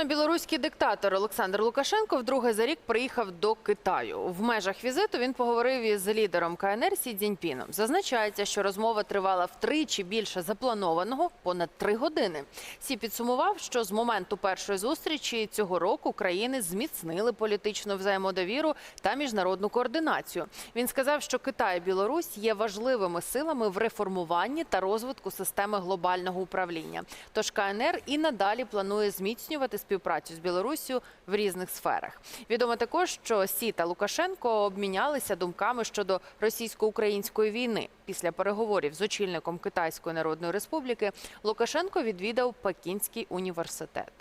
Нещодавно білоруський диктатор Олександр Лукашенко вдруге за рік приїхав до Китаю. В межах візиту він поговорив із лідером КНР Сі Цзіньпіном. Зазначається, що розмова тривала втричі більше запланованого понад три години. Сі підсумував, що з моменту першої зустрічі цього року країни зміцнили політичну взаємодовіру та міжнародну координацію. Він сказав, що Китай і Білорусь є важливими силами в реформуванні та розвитку системи глобального управління. Тож КНР і надалі планує зміцнювати співпрацю з Білоруссю в різних сферах. Відомо також, що Сі та Лукашенко обмінялися думками щодо російсько-української війни. Після переговорів з очільником Китайської Народної Республіки Лукашенко відвідав Пекінський університет.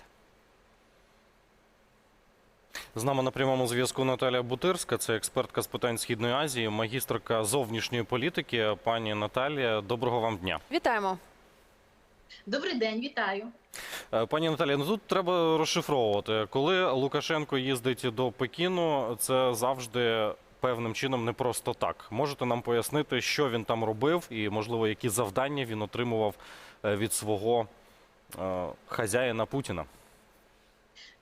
З нами на прямому зв'язку Наталія Бутирська, це експертка з питань Східної Азії, магістрка зовнішньої політики. Пані Наталія, доброго вам дня. Вітаємо. Добрий день, вітаю. Е, Пані Наталія, ну тут треба розшифровувати. Коли Лукашенко їздить до Пекіну, це завжди певним чином не просто так. Можете нам пояснити, що він там робив, і можливо, які завдання він отримував е, від свого е, хазяїна Путіна?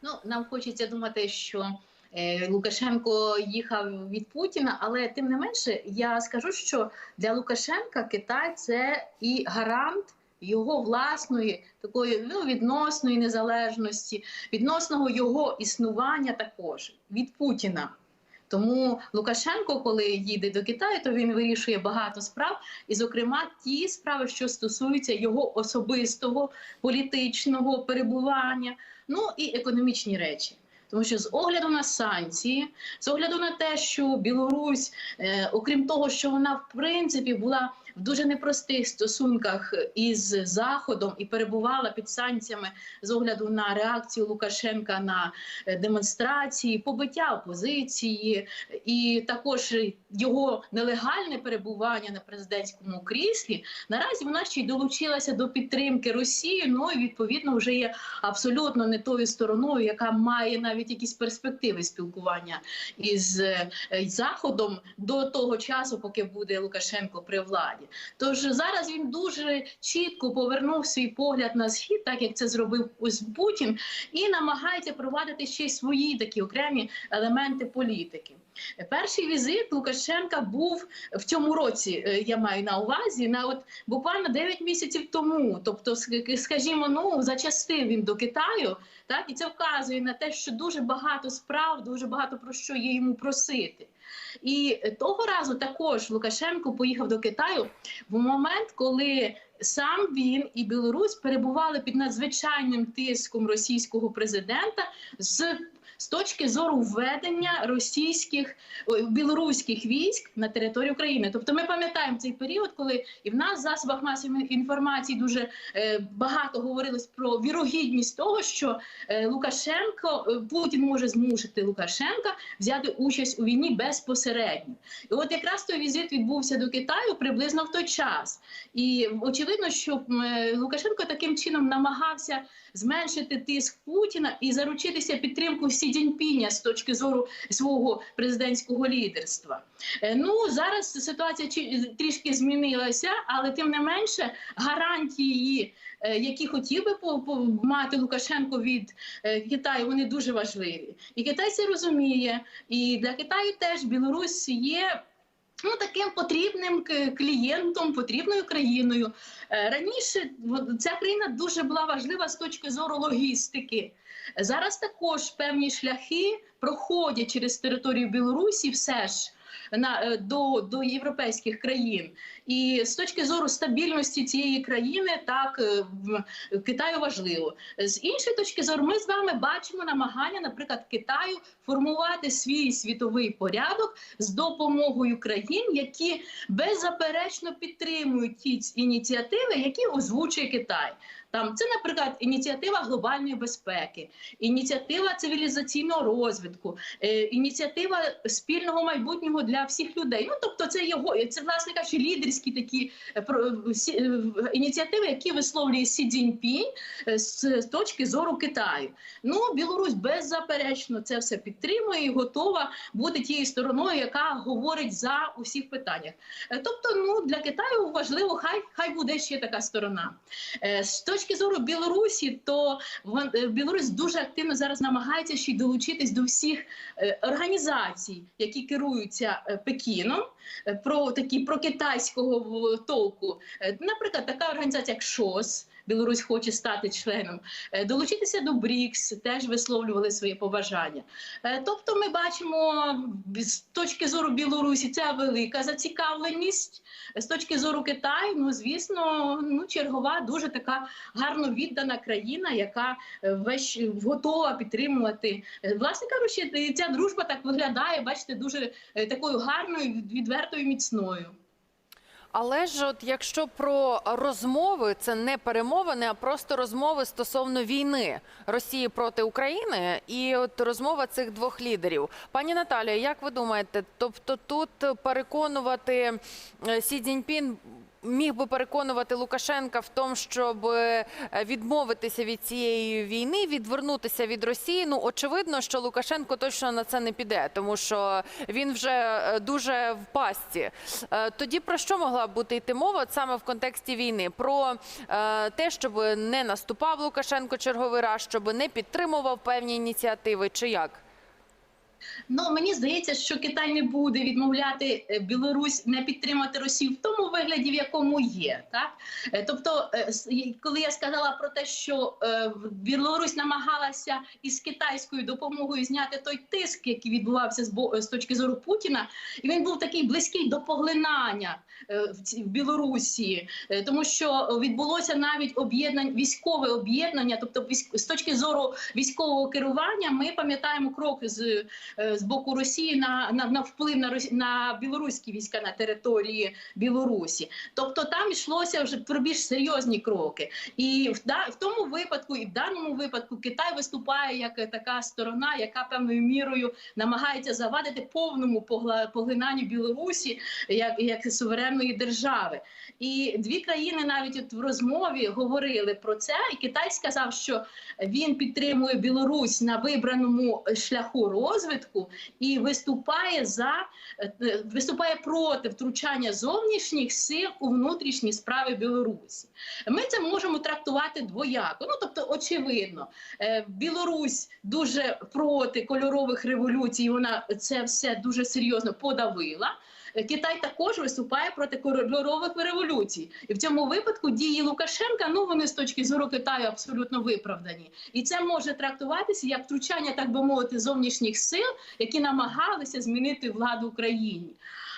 Ну, нам хочеться думати, що е, Лукашенко їхав від Путіна, але тим не менше, я скажу, що для Лукашенка Китай це і гарант. Його власної такої ну, відносної незалежності, відносного його існування також від Путіна. Тому Лукашенко, коли їде до Китаю, то він вирішує багато справ, і, зокрема, ті справи, що стосуються його особистого політичного перебування, ну і економічні речі. Тому що з огляду на санкції, з огляду на те, що Білорусь, е, окрім того, що вона в принципі була в дуже непростих стосунках із Заходом і перебувала під санкціями з огляду на реакцію Лукашенка на е, демонстрації, побиття опозиції, і також його нелегальне перебування на президентському кріслі. Наразі вона ще й долучилася до підтримки Росії. Ну і відповідно вже є абсолютно не тою стороною, яка має навіть якісь перспективи спілкування із е, Заходом до того часу, поки буде Лукашенко при владі. Тож зараз він дуже чітко повернув свій погляд на схід, так як це зробив Путін, і намагається провадити ще й свої такі окремі елементи політики. Перший візит Лукашенка був в цьому році. е, Я маю на увазі на от буквально 9 місяців тому. Тобто, скажімо, ну зачастив він до Китаю, так і це вказує на те, що дуже багато справ, дуже багато про що є йому просити. І того разу також Лукашенко поїхав до Китаю в момент, коли сам він і Білорусь перебували під надзвичайним тиском російського президента з. З точки зору введення російських білоруських військ на територію України, тобто ми пам'ятаємо цей період, коли і в нас в засобах масової інформації дуже е, багато говорилось про вірогідність того, що е, Лукашенко е, Путін може змусити Лукашенка взяти участь у війні безпосередньо. І от якраз той візит відбувся до Китаю приблизно в той час. І очевидно, що Лукашенко таким чином намагався зменшити тиск Путіна і заручитися підтримкою Сі Цзіньпіня з точки зору свого президентського лідерства. Е, Ну зараз ситуація трішки змінилася, але тим не менше гарантії, е, які хотів би мати Лукашенко від е, Китаю, вони дуже важливі. І Китай це розуміє. І для Китаю теж Білорусь є. Ну, таким потрібним клієнтом, потрібною країною. Раніше ця країна дуже була важлива з точки зору логістики. Зараз також певні шляхи проходять через територію Білорусі, все ж на е, до, до європейських країн. І з точки зору стабільності цієї країни, так е, в Китаю важливо. З іншої точки зору, ми з вами бачимо намагання, наприклад, Китаю формувати свій світовий порядок з допомогою країн, які беззаперечно підтримують ті ініціативи, які озвучує Китай. Там це, наприклад, ініціатива глобальної безпеки, ініціатива цивілізаційного розвитку, е, ініціатива спільного майбутнього для всіх людей. Ну тобто, це його це власне кажучи, лідерські такі е, е, ініціативи, які висловлює Сі Цзіньпінь з точки зору Китаю. Ну Білорусь беззаперечно це все підтримує і готова бути тією стороною, яка говорить за усіх питаннях. Тобто, ну для Китаю важливо, хай хай буде ще така сторона. З точки зору Білорусі, то е, Білорусь дуже активно зараз намагається ще й долучитись до всіх е, організацій, які керуються е, Пекіном, про такі про китайського толку. Наприклад, така організація, як ШОС. Білорусь хоче стати членом, Е, долучитися до БРІКС, теж висловлювали свої побажання. Е, Тобто, ми бачимо з точки зору Білорусі ця велика зацікавленість. З точки зору Китаю, ну звісно, ну чергова, дуже така гарно віддана країна, яка е, весь готова підтримувати. Власне кажучи, ця дружба так виглядає, бачите, дуже такою гарною, відвертою, міцною. Але ж, от якщо про розмови, це не перемовини, а просто розмови стосовно війни Росії проти України, і от розмова цих двох лідерів. Пані Наталія, як ви думаєте, тобто тут переконувати е, Сі Цзіньпін міг би переконувати Лукашенка в тому, щоб е, відмовитися від цієї війни, відвернутися від Росії? Ну очевидно, що Лукашенко точно на це не піде, тому що він вже е, дуже в пастці. Е, Тоді про що могла б бути йти мова саме в контексті війни? Про те, щоб не наступав Лукашенко черговий раз, щоб не підтримував певні ініціативи, чи як? Ну мені здається, що Китай не буде відмовляти е, Білорусь не підтримати Росію в тому вигляді, в якому є. Так Е, тобто, е, коли я сказала про те, що Білорусь намагалася із китайською допомогою зняти той тиск, який відбувався з бо- з точки зору Путіна, і він був такий близький до поглинання в Білорусі, тому що відбулося навіть об'єднання військове об'єднання, тобто з точки зору військового керування, ми пам'ятаємо крок з з боку Росії на, на, на вплив на на білоруські війська на території Білорусі. Тобто там йшлося вже про більш серйозні кроки. І в, да, в тому випадку, і в даному випадку Китай виступає як така сторона, яка певною мірою намагається завадити повному поглинанню Білорусі як, як суверенної держави. І дві країни навіть от в розмові говорили про це, і Китай сказав, що він підтримує Білорусь на вибраному шляху розвитку і виступає за е, виступає проти втручання зовнішніх сил у внутрішні справи Білорусі. Ми це можемо трактувати двояко. Ну тобто, очевидно, е, Білорусь дуже проти кольорових революцій. Вона це все дуже серйозно подавила. Е, Китай також виступає проти кольорових революцій, і в цьому випадку дії Лукашенка ну вони з точки зору Китаю абсолютно виправдані, і це може трактуватися як втручання, так би мовити, зовнішніх сил, які намагалися змінити владу в країні.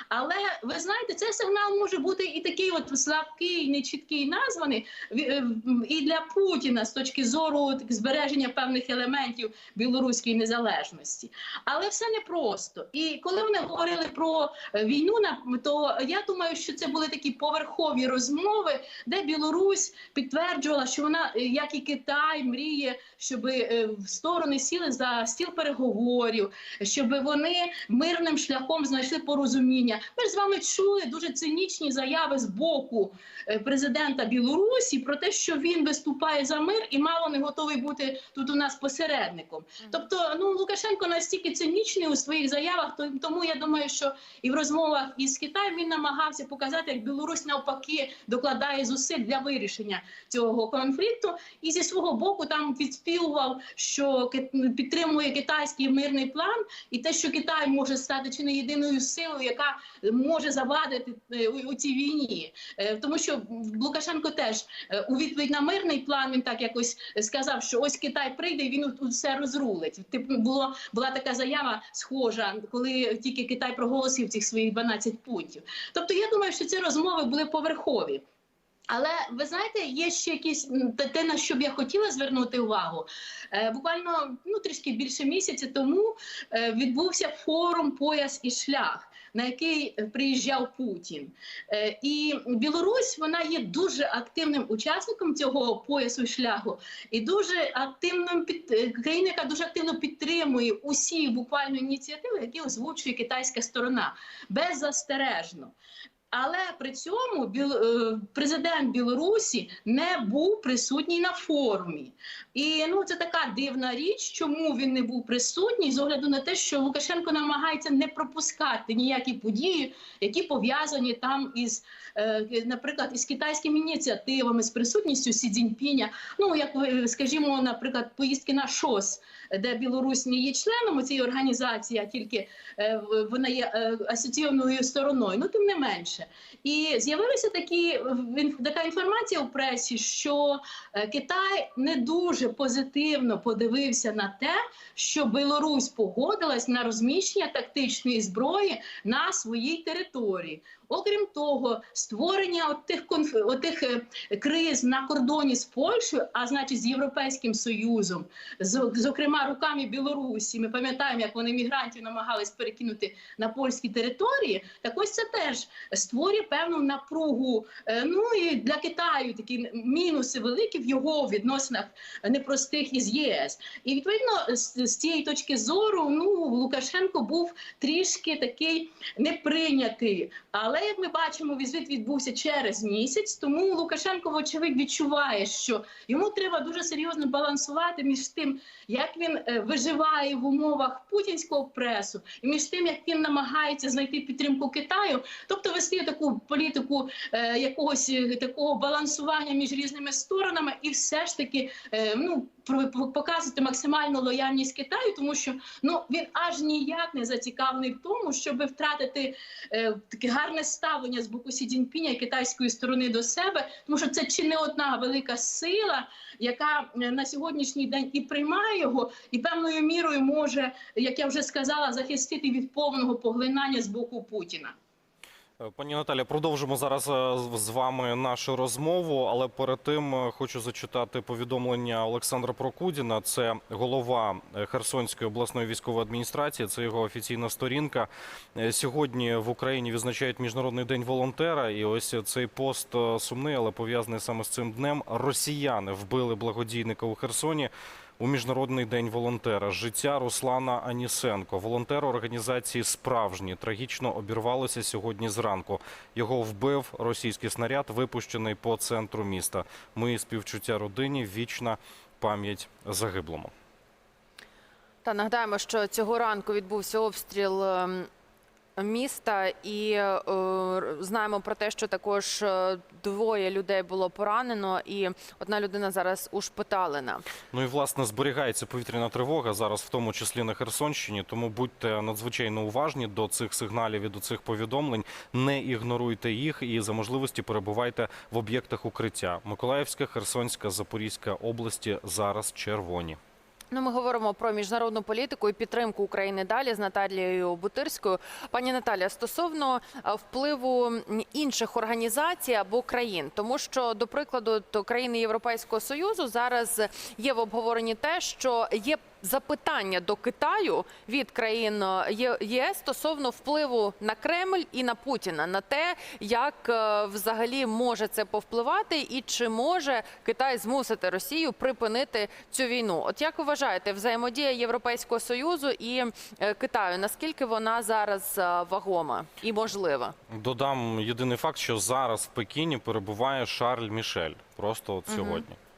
Але ви знаєте, цей сигнал може бути і такий, от слабкий, нечіткий названий е, і для Путіна з точки зору збереження певних елементів білоруської незалежності. Але все непросто. І коли вони говорили про е, війну, то я думаю, що це були такі поверхові розмови, де Білорусь підтверджувала, що вона, е, як і Китай, мріє, щоб е, сторони сіли за стіл переговорів, щоб вони мирним шляхом знайшли порозуміння. Ми ж з вами чули дуже цинічні заяви з боку е, президента Білорусі про те, що він виступає за мир і мало не готовий бути тут у нас посередником. Тобто, ну Лукашенко настільки цинічний у своїх заявах, тому я думаю, що і в розмовах із Китаєм він намагався показати, як Білорусь навпаки докладає зусиль для вирішення цього конфлікту, і зі свого боку там відспівував, що підтримує китайський мирний план, і те, що Китай може стати чи не єдиною силою, яка може завадити е, у, цій війні, Е, тому що Лукашенко теж е, у відповідь на мирний план він так якось сказав, що ось Китай прийде і він все розрулить. Типу було була така заява схожа, коли тільки Китай проголосив цих своїх 12 пунктів. Тобто, я думаю, що ці розмови були поверхові. Але ви знаєте, є ще якісь те, на що б я хотіла звернути увагу. Буквально ну трішки більше місяця тому відбувся форум Пояс і шлях. На який е, приїжджав Путін, Е, і Білорусь вона є дуже активним учасником цього поясу шляху, і дуже активним під е, країна, яка дуже активно підтримує усі буквально ініціативи, які озвучує китайська сторона беззастережно. Але при цьому Біл... е, президент Білорусі не був присутній на форумі. І ну це така дивна річ, чому він не був присутній, з огляду на те, що Лукашенко намагається не пропускати ніякі події, які пов'язані там із, е, наприклад, із китайськими ініціативами, з присутністю Сі Цзіньпіня. Ну як ви скажімо, наприклад, поїздки на ШОС, де Білорусь не є членом цієї організації, а тільки е, вона є е, асоційованою стороною. Ну тим не менше. І з'явилася такі така інформація у пресі, що е, Китай не дуже позитивно подивився на те, що Білорусь погодилась на розміщення тактичної зброї на своїй території. Окрім того, створення отих конф... отих е, криз на кордоні з Польщею, а значить з Європейським Союзом, з- зокрема руками Білорусі. Ми пам'ятаємо, як вони мігрантів намагались перекинути на польські території. Так ось це теж створює певну напругу. Е, Ну і для Китаю такі мінуси великі в його відносинах непростих із ЄС. І відповідно з, цієї точки зору, ну Лукашенко був трішки такий неприйнятий. Але як ми бачимо, візит відбувся через місяць. Тому Лукашенко, вочевидь, відчуває, що йому треба дуже серйозно балансувати між тим, як він е, виживає в умовах путінського пресу, і між тим, як він намагається знайти підтримку Китаю, тобто вести таку політику е, якогось е, такого балансування між різними сторонами, і все ж таки е, ну показувати максимальну лояльність Китаю, тому що ну він аж ніяк не зацікавлений в тому, щоб втратити е, таке гарне ставлення з боку Сі Цзіньпіня китайської сторони до себе, тому що це чи не одна велика сила, яка е, на сьогоднішній день і приймає його, і певною мірою може, як я вже сказала, захистити від повного поглинання з боку Путіна. Пані Наталя, продовжимо зараз е, з- вами нашу розмову, але перед тим е, хочу зачитати повідомлення Олександра Прокудіна. Це голова е, Херсонської обласної військової адміністрації. Це його офіційна сторінка. Сьогодні в Україні відзначають міжнародний день волонтера. І ось цей пост сумний, але пов'язаний саме з цим днем. Росіяни вбили благодійника у Херсоні. У міжнародний день волонтера життя Руслана Анісенко, волонтер організації Справжні, трагічно обірвалося сьогодні зранку. Його вбив російський снаряд, випущений по центру міста. Мої співчуття родині, вічна пам'ять загиблому. Та нагадаємо, що цього ранку відбувся обстріл ем, міста, і е, знаємо про те, що також е, двоє людей було поранено, і одна людина зараз ушпиталена. Ну і власне зберігається повітряна тривога зараз, в тому числі на Херсонщині. Тому будьте надзвичайно уважні до цих сигналів і до цих повідомлень. Не ігноруйте їх і за можливості перебувайте в об'єктах укриття. Миколаївська, Херсонська, Запорізька області зараз червоні. Ну, ми говоримо про міжнародну політику і підтримку України далі з Наталією Бутирською. Пані Наталія, стосовно е, впливу інших організацій або країн, тому що, до прикладу, то країни Європейського союзу зараз є в обговоренні те, що є запитання до Китаю від країн е, ЄС стосовно впливу на Кремль і на Путіна на те, як е, взагалі може це повпливати, і чи може Китай змусити Росію припинити цю війну. От як ви вважаєте, взаємодія Європейського союзу і е, Китаю наскільки вона зараз вагома і можлива? Додам єдиний факт, що зараз в Пекіні перебуває Шарль Мішель. Просто от сьогодні. Е,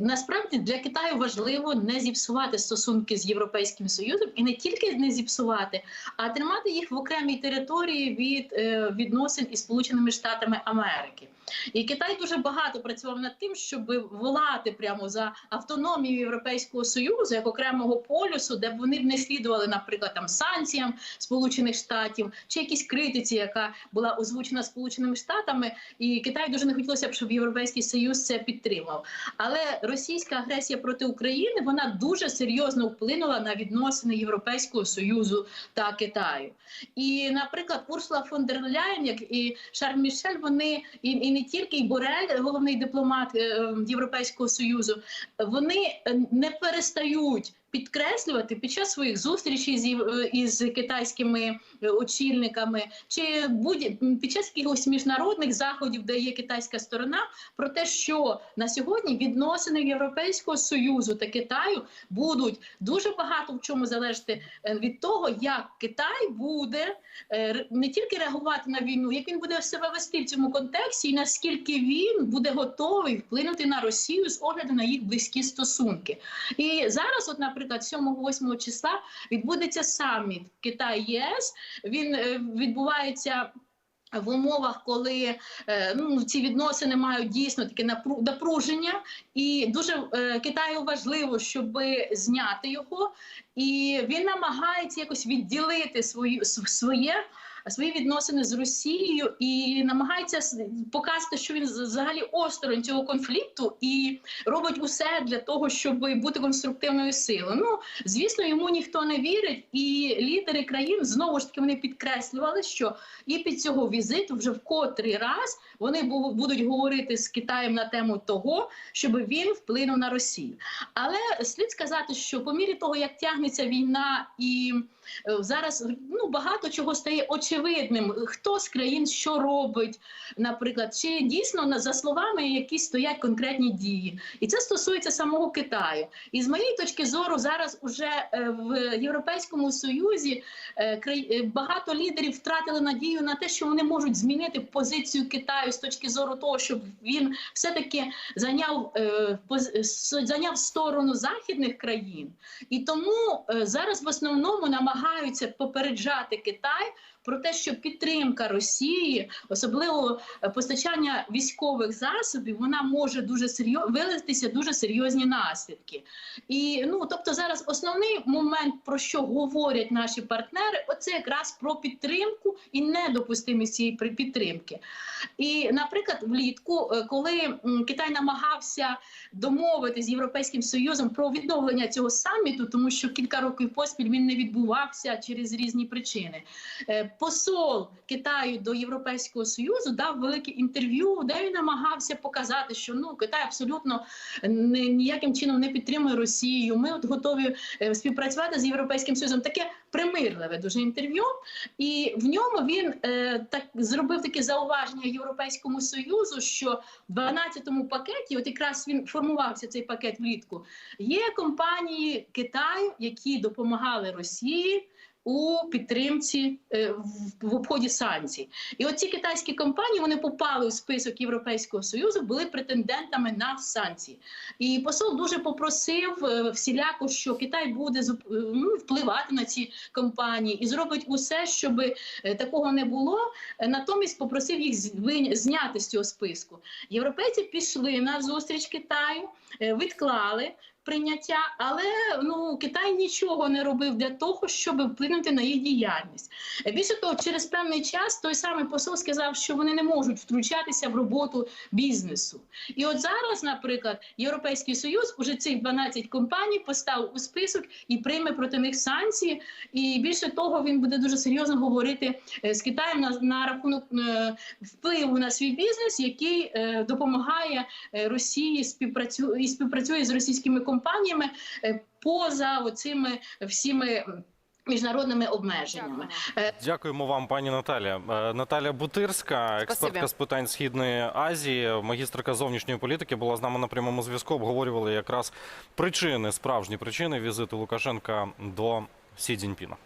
Насправді для Китаю важливо не зіпсувати стосунки з Європейським Союзом і не тільки не зіпсувати, а тримати їх в окремій території від е, відносин із Сполученими Штатами Америки. І Китай дуже багато працював над тим, щоб волати прямо за автономію Європейського союзу як окремого полюсу, де б вони б не слідували, наприклад, там санкціям Сполучених Штатів чи якісь критиці, яка була озвучена Сполученими Штатами, і Китай дуже не хотілося б, щоб Європейський Союз це підтримав. Але російська агресія проти України вона дуже серйозно вплинула на відносини Європейського союзу та Китаю. І, наприклад, Урсула фон дер Ляєн, як і Шарль Мішель, вони і, і не тільки і Борель, головний дипломат е, Європейського союзу, вони е, не перестають підкреслювати під час своїх зустрічей з із китайськими е, очільниками, чи будь під час якихось міжнародних заходів, де є китайська сторона, про те, що на сьогодні відносини Європейського союзу та Китаю будуть дуже багато в чому залежати е, від того, як Китай буде е, не тільки реагувати на війну, як він буде себе вести в цьому контексті, і наскільки він буде готовий вплинути на Росію з огляду на їх близькі стосунки. І зараз, от, наприклад, 7-8 числа відбудеться саміт Китай ЄС. Він е, відбувається. В умовах, коли е, ну, ці відносини мають дійсно таке напру- напруження, і дуже е, Китаю важливо, щоб зняти його, і він намагається якось відділити свою своє. Свої відносини з Росією і намагається показати, що він взагалі осторонь цього конфлікту і робить усе для того, щоб бути конструктивною силою. Ну звісно, йому ніхто не вірить, і лідери країн знову ж таки вони підкреслювали, що і під цього візиту вже в котрий раз вони будуть говорити з Китаєм на тему того, щоб він вплинув на Росію. Але слід сказати, що по мірі того, як тягнеться війна і е, зараз ну багато чого стає очевидним, хто з країн що робить, наприклад, чи дійсно за словами якісь стоять конкретні дії, і це стосується самого Китаю. І з моєї точки зору, зараз уже е, в Європейському Союзі е, е, багато лідерів втратили надію на те, що вони можуть змінити позицію Китаю з точки зору того, щоб він все-таки зайняв зайняв сторону західних країн, і тому зараз в основному намагаються попереджати Китай. Про те, що підтримка Росії, особливо е, постачання військових засобів, вона може дуже серйозно вилитися дуже серйозні наслідки. І ну тобто, зараз основний момент, про що говорять наші партнери, оце якраз про підтримку і недопустимість цієї підтримки. І, наприклад, влітку, е, коли Китай намагався домовитися з Європейським Союзом про відновлення цього саміту, тому що кілька років поспіль він не відбувався через різні причини. Е, Посол Китаю до Європейського Союзу дав велике інтерв'ю, де він намагався показати, що ну Китай абсолютно ніяким чином не підтримує Росію. Ми от готові е, співпрацювати з Європейським Союзом. Таке примирливе дуже інтерв'ю. І в ньому він е, так зробив таке зауваження Європейському Союзу, що в 12-му пакеті, от якраз він формувався цей пакет влітку. Є компанії Китаю, які допомагали Росії. У підтримці е, в, обході санкцій, і оці китайські компанії вони попали у список Європейського союзу, були претендентами на санкції. І посол дуже попросив е, всіляко, що Китай буде е, ну, впливати на ці компанії і зробить усе, щоб такого не було. Натомість попросив їх зняти з цього списку. Європейці пішли на зустріч Китаю, відклали. Прийняття, але ну Китай нічого не робив для того, щоб вплинути на їх діяльність. Більше того, через певний час той самий посол сказав, що вони не можуть втручатися в роботу бізнесу. І от зараз, наприклад, Європейський Союз уже цих 12 компаній поставив у список і прийме проти них санкції. І більше того, він буде дуже серйозно говорити е, з Китаєм на, на рахунок е, впливу на свій бізнес, який е, допомагає е, Росії співпрацює і співпрацює з російськими компаніями е, поза оцими всіми. Міжнародними обмеженнями Дякуємо. Дякуємо вам, пані Наталя. Е, Наталя Бутирська, експертка Спасибі. з питань східної Азії, магістрка зовнішньої політики, була з нами на прямому зв'язку. Обговорювали якраз причини, справжні причини візиту Лукашенка до Сі Цзіньпіна.